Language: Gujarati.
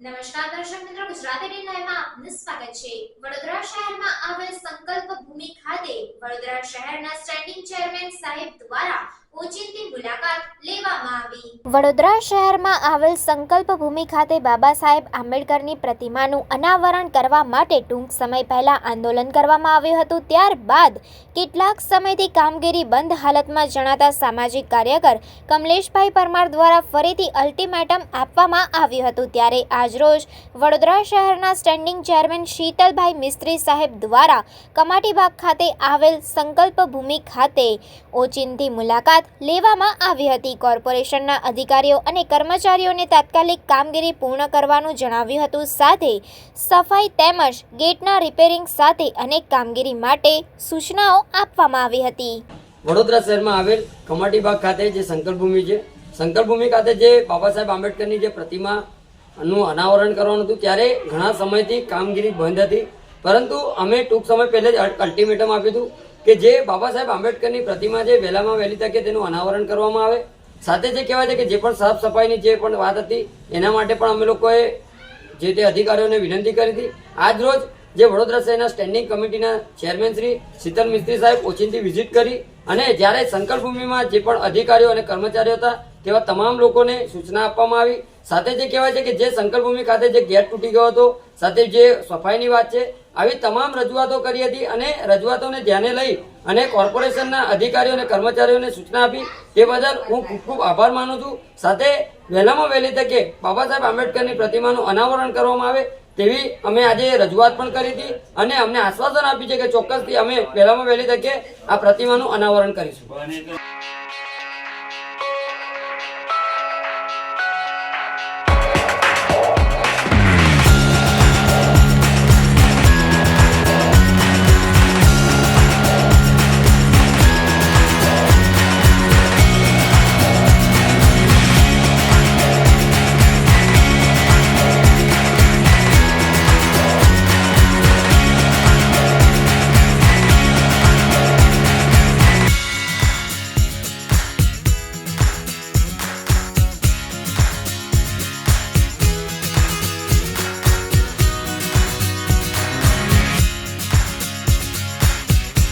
નમસ્કાર દર્શક મિત્રો, ગુજરાતી ટીમ લાઈવમાં આપનું સ્વાગત છે. વડોદરા શહેરમાં આવેલ સંકલ્પ ભૂમિ ખાતે વડોદરા શહેરના સ્ટેન્ડિંગ ચેરમેન સાહેબ દ્વારા વડોદરા શહેરમાં આવેલ સંકલ્પ ભૂમિ ખાતે બાબા સાહેબ આંબેડકરની પ્રતિમાનું અનાવરણ કરવા માટે ટૂંક સમય પહેલા આંદોલન કરવામાં આવ્યું હતું. ત્યારબાદ કેટલાક સમયથી કામગીરી બંધ હાલતમાં જણાતા સામાજિક કાર્યકર કમલેશભાઈ પરમાર દ્વારા ફરીથી અલ્ટિમેટમ આપવામાં આવ્યું હતું. ત્યારે આજરોજ વડોદરા શહેરના સ્ટેન્ડિંગ ચેરમેન શીતલભાઈ મિસ્ત્રી સાહેબ દ્વારા કમાટીબાગ ખાતે આવેલ સંકલ્પ ભૂમિ ખાતે ઓચિંતી મુલાકાત લેવામાં આવી હતી. કોર્પોરેશનના અધિકારીઓ અને કર્મચારીઓને તાત્કાલિક કામગીરી પૂર્ણ કરવાનું જણાવ્યું હતું. સાથે સફાઈ તેમજ ગેટના રિપેરિંગ સાથે અનેક કામગીરી માટે સૂચનાઓ આપવામાં આવી હતી. વડોદરા શહેરમાં આવેલ કમાટીબાગ ખાતે જે સંકલ્પભૂમિ છે, સંકલ્પભૂમિ ખાતે જે બાબા સાહેબ આંબેડકરની જે પ્રતિમાનું અનાવરણ કરવાનું હતું, ત્યારે ઘણા સમયથી કામગીરી બંધ હતી. પરંતુ અમે ટૂંક સમય પહેલે જ અલ્ટિમેટમ આપ્યું હતું. કે જે બાબા સાહેબ આંબેડકરની પ્રતિમા છે વહેલામાં વહેલી તકે તેનું અનાવરણ કરવામાં આવે. સાથે જે કહેવાય છે કે જે પણ સાફ સફાઈની જે પણ વાત હતી, એના માટે પણ અમે લોકોએ જે તે અધિકારીઓને વિનંતી કરી હતી. આજ રોજ જે વડોદરા શહેરના સ્ટેન્ડિંગ કમિટીના ચેરમેન શ્રી શીતલ મિસ્ત્રી સાહેબ ઓચિંતી વિઝિટ કરી અને જ્યારે સંકલ્પભૂમિમાં જે પણ અધિકારીઓ અને કર્મચારીઓ હતા તેવા તમામ લોકોને સૂચના આપવામાં આવી. સાથે જે કહેવાય છે કે જે સંકલ્પભૂમિ ખાતે જે ગેટ તૂટી ગયો હતો, સાથે જે સફાઈની વાત છે આવી તમામ રજૂઆતો કરી હતી અને રજૂઆતોને ધ્યાને લઈ અને કોર્પોરેશનના અધિકારીઓ અને કર્મચારીઓને સૂચના આપી. તે બદલ હું ખૂબ ખૂબ આભાર માનું છું. સાથે વહેલામાં વહેલી તકે બાબા સાહેબ આંબેડકરની પ્રતિમાનું અનાવરણ કરવામાં આવે તેવી અમે આજે રજૂઆત પણ કરી હતી અને અમને આશ્વાસન આપ્યું છે કે ચોક્કસથી અમે વહેલામાં વહેલી તકે આ પ્રતિમાનું અનાવરણ કરીશું.